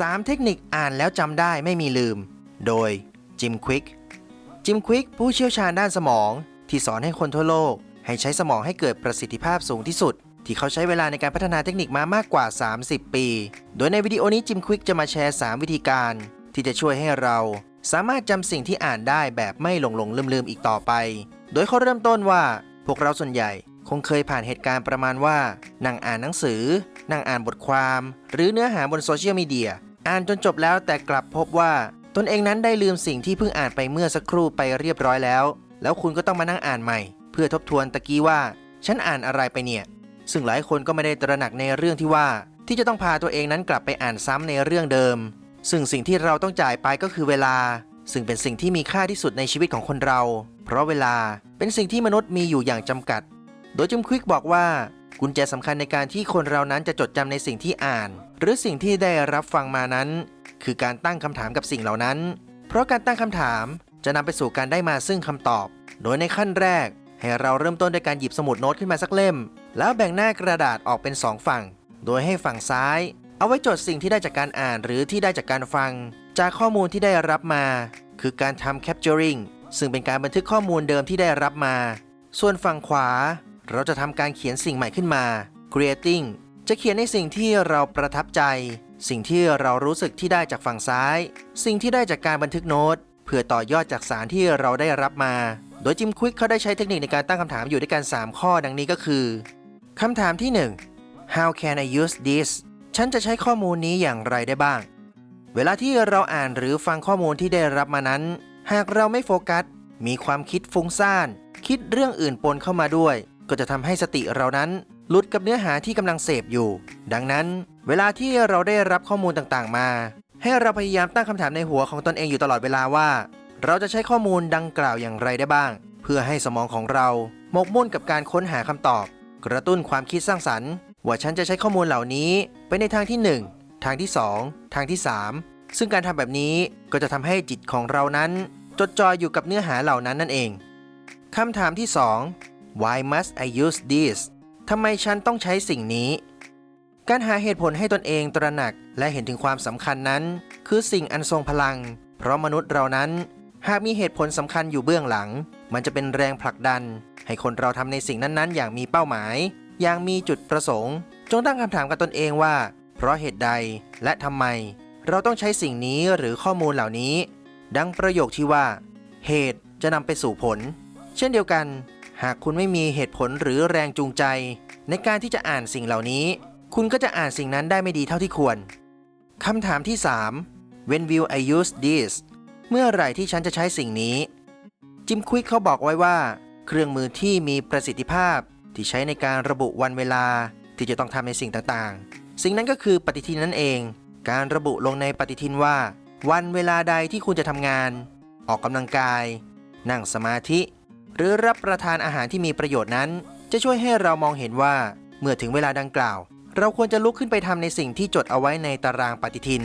3 เทคนิคอ่านแล้วจำได้ไม่มีลืม โดยจิมควิกจิมควิกผู้เชี่ยวชาญด้านสมอง ที่สอนให้คนทั่วโลก ให้ใช้สมองให้เกิดประสิทธิภาพสูงที่สุด ที่เขาใช้เวลาในการพัฒนาเทคนิคมามากกว่า 30 ปี โดยในวิดีโอนี้จิมควิกจะมาแชร์ 3 วิธีการ ที่จะช่วยให้เรา สามารถจำสิ่งที่อ่านได้แบบไม่หลงหลงลืมลืมอีกต่อไป โดยเขาเริ่มต้นว่า พวกเราส่วนใหญ่คงเคยผ่านเหตุการณ์ประมาณว่า นั่งอ่านหนังสือ นั่งอ่านบทความ หรือเนื้อหาบนโซเชียลมีเดีย อ่านจนจบแล้วแต่กลับพบว่า ตนเองนั้นได้ลืมสิ่งที่เพิ่งอ่านไปเมื่อสักครู่ไปเรียบร้อยแล้ว แล้วคุณก็ต้องมานั่งอ่านใหม่ เพื่อทบทวนตะกี้ว่า ฉันอ่านอะไรไปเนี่ย ซึ่งหลายคนก็ไม่ได้ตระหนักในเรื่องที่ว่า ที่จะต้องพาตัวเองนั้นกลับไปอ่านซ้ำในเรื่องเดิม ซึ่งสิ่งที่เราต้องจ่ายไปก็คือเวลา ซึ่งเป็นสิ่งที่มีค่าที่สุดในชีวิตของคนเรา เพราะเวลาเป็นสิ่งที่มนุษย์มีอยู่อย่างจำกัด โดยจิมควิกบอกว่ากุญแจสำคัญในการที่คนเรานั้นจะจดจำในสิ่งที่อ่าน หรือสิ่งที่ได้รับฟังมานั้น คือการตั้งคำถามกับสิ่งเหล่านั้น เพราะการตั้งคำถามจะนำไปสู่การได้มาซึ่งคำตอบ โดยในขั้นแรก ให้เราเริ่มต้นด้วยการหยิบสมุดโน้ตขึ้นมาสักเล่ม แล้วแบ่งหน้ากระดาษออกเป็นสองฝั่ง โดยให้ฝั่งซ้าย เอาไว้จดสิ่งที่ได้จากการอ่านหรือที่ได้จากการฟัง จากข้อมูลที่ได้รับมา คือการทำ capturing ซึ่งเป็นการบันทึกข้อมูลเดิมที่ได้รับมา ส่วนฝั่งขวา เราจะทำการเขียนสิ่งใหม่ขึ้นมา creating จะเขียนในสิ่งที่เราประทับใจ สิ่งที่เรารู้สึกที่ได้จากฝั่งซ้าย สิ่งที่ได้จากการบันทึกโน้ต เพื่อต่อยอดจากสารที่เราได้รับมา โดยจิมควิกเขาได้ใช้เทคนิคในการตั้งคำถามอยู่ด้วยกัน 3 ข้อดังนี้ก็คือคำถามที่ 1 How can I use this ฉันจะใช้ข้อมูลนี้อย่างไรได้บ้าง เวลาที่เราอ่านหรือฟังข้อมูลที่ได้รับมานั้น หากเราไม่โฟกัส มีความคิดฟุ้งซ่าน คิดเรื่องอื่นปนเข้ามาด้วย ก็จะทำให้สติเรานั้น หลุดกับเนื้อหาที่กำลังเสพอยู่ ดังนั้น เวลาที่เราได้รับข้อมูลต่างๆ มา ให้เราพยายามตั้งคำถามในหัวของตนเองอยู่ตลอดเวลาว่า เราจะใช้ข้อมูลดังกล่าวอย่างไรได้บ้าง เพื่อให้สมองของเราหมกมุ่นกับการค้นหาคำตอบ กระตุ้นความคิดสร้างสรรค์ว่าฉันจะใช้ข้อมูลเหล่านี้ไปในทางที่ 1 ทางที่ 2 ทางที่ 3 ซึ่งการทำแบบนี้ก็จะทำให้จิตของเรานั้น จดจ่ออยู่กับเนื้อหาเหล่านั้นนั่นเองคำถามที่ 2 Why must I use this ทำไมฉันต้องใช้สิ่งนี้ การหาเหตุผลให้ตนเองตระหนักและเห็นถึงความสำคัญนั้น คือสิ่งอันทรงพลัง เพราะมนุษย์เรานั้น หากมีเหตุผลสำคัญอยู่เบื้องหลัง มันจะเป็นแรงผลักดัน ให้คนเราทำในสิ่งนั้นๆ อย่างมีเป้าหมาย อย่างมีจุดประสงค์ จงตั้งคำถามกับตนเองว่า เพราะเหตุใดและทำไม เราต้องใช้สิ่งนี้หรือข้อมูลเหล่านี้ ดังประโยคที่ว่า เหตุจะนำไปสู่ผล เช่นเดียวกัน หากคุณไม่มีเหตุผลหรือแรงจูงใจ ในการที่จะอ่านสิ่งเหล่านี้ คุณก็จะอ่านสิ่งนั้นได้ไม่ดีเท่าที่ควรคำถามที่ 3 When will I use this เมื่อไหร่ที่ฉันจะใช้สิ่งนี้ จิมควิกเขาบอกไว้ว่า เครื่องมือที่มีประสิทธิภาพ ที่ใช้ในการระบุวันเวลาที่จะต้องทำในสิ่งต่างๆ สิ่งนั้นก็คือปฏิทินนั่นเอง การระบุลงในปฏิทินว่า วันเวลาใดที่คุณจะทำงาน ออกกำลังกาย นั่งสมาธิ หรือรับประทานอาหารที่มีประโยชน์นั้น จะช่วยให้เรามองเห็นว่า เมื่อถึงเวลาดังกล่าว เราควรจะลุกขึ้นไปทำในสิ่งที่จดเอาไว้ในตารางปฏิทิน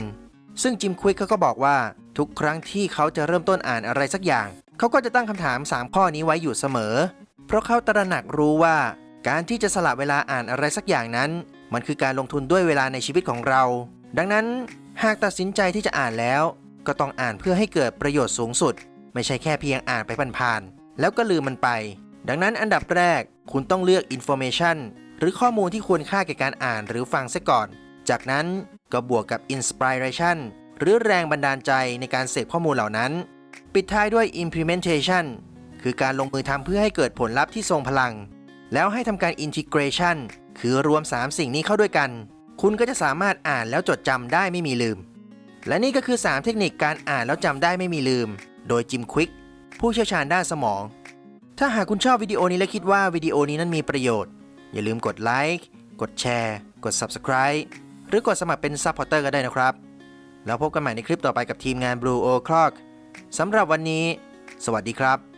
ซึ่งจิมควิกเขาก็บอกว่า ทุกครั้งที่เขาจะเริ่มต้นอ่านอะไรสักอย่าง เขาก็จะตั้งคำถาม 3 ข้อนี้ไว้อยู่เสมอ เพราะเขาตระหนักรู้ว่า การที่จะสละเวลาอ่านอะไรสักอย่างนั้น มันคือการลงทุนด้วยเวลาในชีวิตของเรา ดังนั้นหากตัดสินใจที่จะอ่านแล้ว ก็ต้องอ่านเพื่อให้เกิดประโยชน์สูงสุด ไม่ใช่แค่เพียงอ่านไปผ่านๆ แล้วก็ลืมมันไป ดังนั้นอันดับแรกคุณต้องเลือก information หรือข้อมูลที่ควรค่าแก่การอ่านหรือฟังซะก่อน จากนั้นก็บวกกับ inspiration หรือแรงบันดาลใจในการเสพข้อมูลเหล่านั้น ปิดท้ายด้วย implementation คือการลงมือทำเพื่อให้เกิดผลลัพธ์ที่ทรงพลัง แล้วให้ทำการ integration คือรวม 3 สิ่งนี้เข้าด้วยกัน คุณก็จะสามารถอ่านแล้วจดจำได้ไม่มีลืม และนี่ก็คือ 3 เทคนิคการอ่านแล้วจำได้ไม่มีลืม โดยจิมควิก ผู้เชี่ยวชาญด้านสมอง ถ้าหากคุณชอบวิดีโอนี้และคิดว่าวิดีโอนี้นั้นมีประโยชน์ อย่าลืมกดไลค์ กดแชร์ กด Subscribe หรือกดสมัครเป็นซัพพอร์เตอร์ก็ได้นะครับ แล้วพบกันใหม่ในคลิปต่อไปกับทีมงาน Blue O'Clock สำหรับวันนี้ สวัสดีครับ